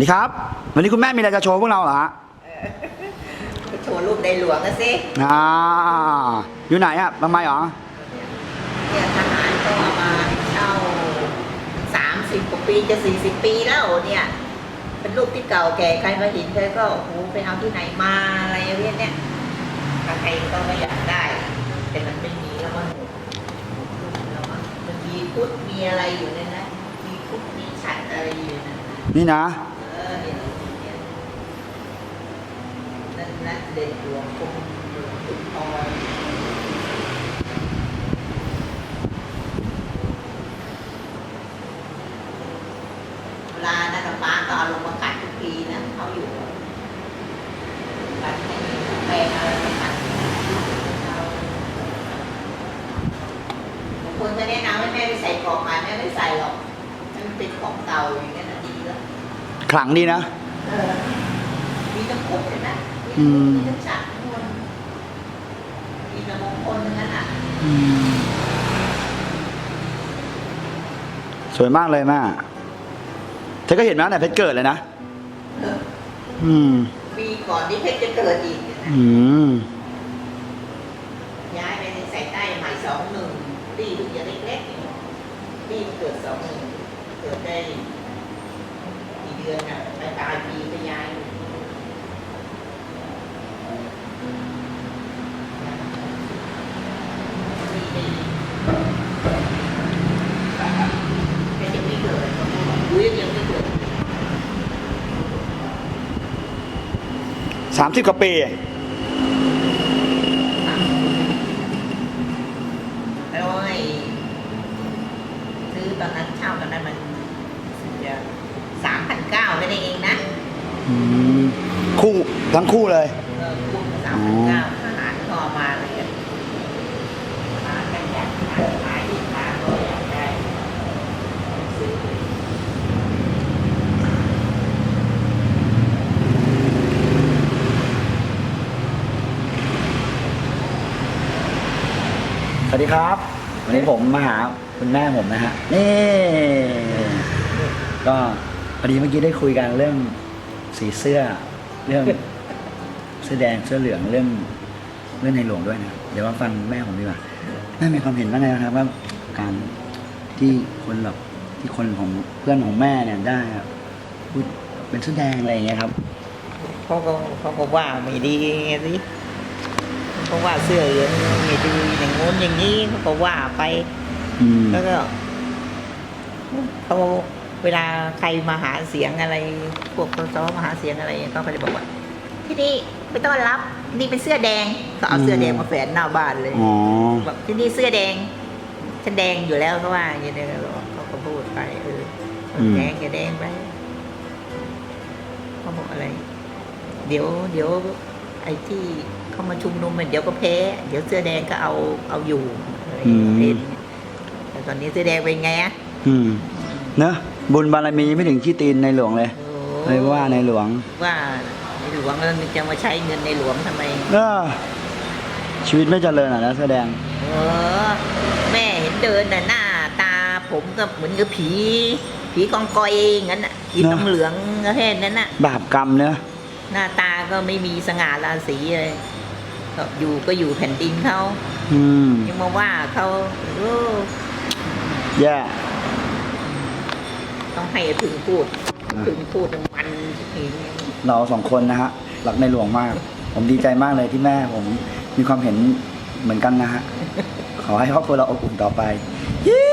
นี่ครับ วันนี้คุณแม่มีอะไรจะโชว์พวกเราเหรอฮะไปโชว์รูปในหลวงกันสิอ่าอยู่ไหนอะทำไมเหรอเนี่ยทหารก็เอามาเช่าสามสิบกว่าปีจะสี่สิบปีแล้วเนี่ย เป็นรูปที่เก่าแก่ใครมาเห็นใครก็โอ้โหไปเอาที่ไหนมาอะไรอย่างเงี้ยเนี่ยใครก็ไม่อยากได้ แต่มันไม่มีแล้วมันแล้วมันมันมีพุทธมีอะไรอยู่ในนั้นมีพุทธมีฉันอะไรอยู่ในนั้นนี่นะ เออเนี่ยเนี่ย นั่นนั่นเด่นหลวงคงหลวงจุดทองเวลานักป้าก็เอาลงมากัดทุกทีนะเขาอยู่กัดให้แปลงอะไรมากัดเอาบางคนจะแนะนำให้แม่ไปใส่กรอกมาแม่ไม่ใส่หรอก มันเป็นของเก่าอย่างเงี้ยนะดีแล้วขลังดีนะ เออ มีทั้งครบเลยนะอืมมีทั้งฉัดทั้งมนต์มีแต่มงคลทั้งนั้นอะอืมสวยมากเลยแม่เธอก็เห็นไหมแต่เพชรเกิดเลยนะ เอออืมปีก่อนที่เพชรจะเกิดอีกเนี่ยนะอืม ย้ายไปในสายใต้ใหม่สองหนึ่งปีเพิ่งจะเล็กๆเองปีเกิดสองหนึ่งเกิดได้กี่เดือนอะปลายปลายปีไปย้ายปีนี้แกยังไม่เกิดอุ้ยยังไม่เกิด สามสิบกว่าปีแล้วไอ้ซื้อตอนนั้นเช่าตอนนั้นมันสามพันเก้าไม่ได้เองนะอืมคู่ทั้งคู่เลยเออคูณสามพันเก้าทหารก็เอามาเลยอะมากันอยากขายขายอีกมาก็อยากได้ซื้อ ส วัสดีครับ วันนี้ผมมาหาคุณแม่ผมนะฮะนี่ก็พอดีเมื่อกี้ได้คุยกันเรื่องสีเสื้อ เรื่องเสื้อแดงเสื้อเหลืองเรื่องเรื่องในหลวงด้วยนะเดี๋ยวมาฟังแม่ผมดีกว่าแม่มีความเห็นว่าไงนะครับว่าการที่คนแบบที่คนของเพื่อนของแม่เนี่ยได้พูดเป็นเสื้อแดงอะไรอย่างเงี้ยครับเขาก็เขาก็ว่าไม่ดีไงสิ เขาว่าเสื้อเหลืองไม่ดีอย่างงู้นอย่างนี้เขาก็ว่าไปอืมแล้วก็เขาเวลาใครมาหาเสียงอะไร พวกสสมาหาเสียงอะไรเขาก็จะบอกว่า ที่นี่ไม่ต้อนรับนี่เป็นเสื้อแดงก็เอาเสื้อแดงมาแฝนหน้าบ้านเลย อ๋อ บอกที่นี่เสื้อแดง ฉันแดงอยู่แล้วเขาว่าอย่างนี้เลยเขาก็พูดไปเอออืมแดงอย่าแดงไปเขาบอกอะไร เดี๋ยวเดี๋ยวไอ้ที่เขามาชุมนุมมันเดี๋ยวก็แพ้ เดี๋ยวเสื้อแดงก็เอาเอาอยู่อะไรอย่างเงี้ยแต่ตอนนี้เสื้อแดงเป็นไงอะอืมเนอะบุญบารมีไม่ถึงที่ตีนในหลวงเลยโอ้เลยว่าในหลวง ว่าในหลวงแล้วจะมาใช้เงินในหลวงทำไมเออชีวิตไม่เจริญอะนะแสดงเออแม่เห็นเดินน่ะหน้าตาผมก็เหมือนกับผี ผีกองกอยงั้นน่ะกินเนอะน้ำเหลืองก็แค่นั้นน่ะ บาปกรรมเนอะ หน้าตาก็ไม่มีสง่าราศีเลยก็อยู่ก็อยู่แผ่นดินเขาอืมยังมาว่าเขาโอ้แย่ต้องให้ถึงพูดอะถึงพูดมันทีนี้เราสองคนนะฮะรักในหลวงมาก ผมดีใจมากเลยที่แม่ผมมีความเห็นเหมือนกันนะฮะ ขอให้ครอบครัวเราอบอุ่นต่อไป เย้